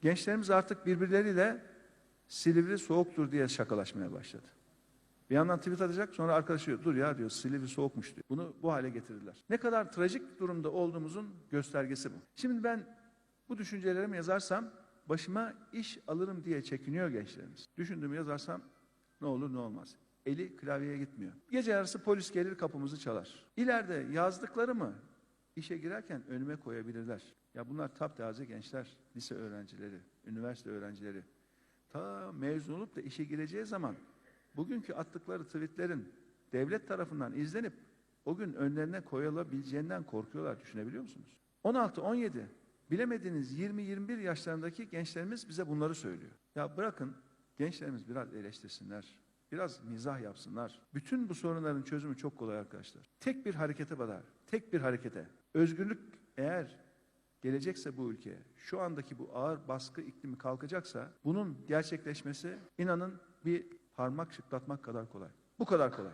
Gençlerimiz artık birbirleriyle Silivri soğuktur diye şakalaşmaya başladı. Bir yandan tweet atacak sonra arkadaşı dur ya diyor Silivri soğukmuş diyor. Bunu bu hale getirdiler. Ne kadar trajik durumda olduğumuzun göstergesi bu. Şimdi ben bu düşüncelerimi yazarsam başıma iş alırım diye çekiniyor gençlerimiz. Düşündüğümü yazarsam ne olur ne olmaz. Eli klavyeye gitmiyor. Gece yarısı polis gelir kapımızı çalar. İleride yazdıklarımı işe girerken önüme koyabilirler. Ya bunlar taptaze gençler, lise öğrencileri, üniversite öğrencileri. Ta mezun olup da işe gireceği zaman bugünkü attıkları tweetlerin devlet tarafından izlenip o gün önlerine koyulabileceğinden korkuyorlar düşünebiliyor musunuz? 16-17 bilemediğiniz 20-21 yaşlarındaki gençlerimiz bize bunları söylüyor. Ya bırakın gençlerimiz biraz eleştirsinler. Biraz mizah yapsınlar. Bütün bu sorunların çözümü çok kolay arkadaşlar. Tek bir harekete badar. Tek bir harekete. Özgürlük eğer gelecekse bu ülkeye, şu andaki bu ağır baskı iklimi kalkacaksa bunun gerçekleşmesi inanın bir parmak şıklatmak kadar kolay. Bu kadar kolay.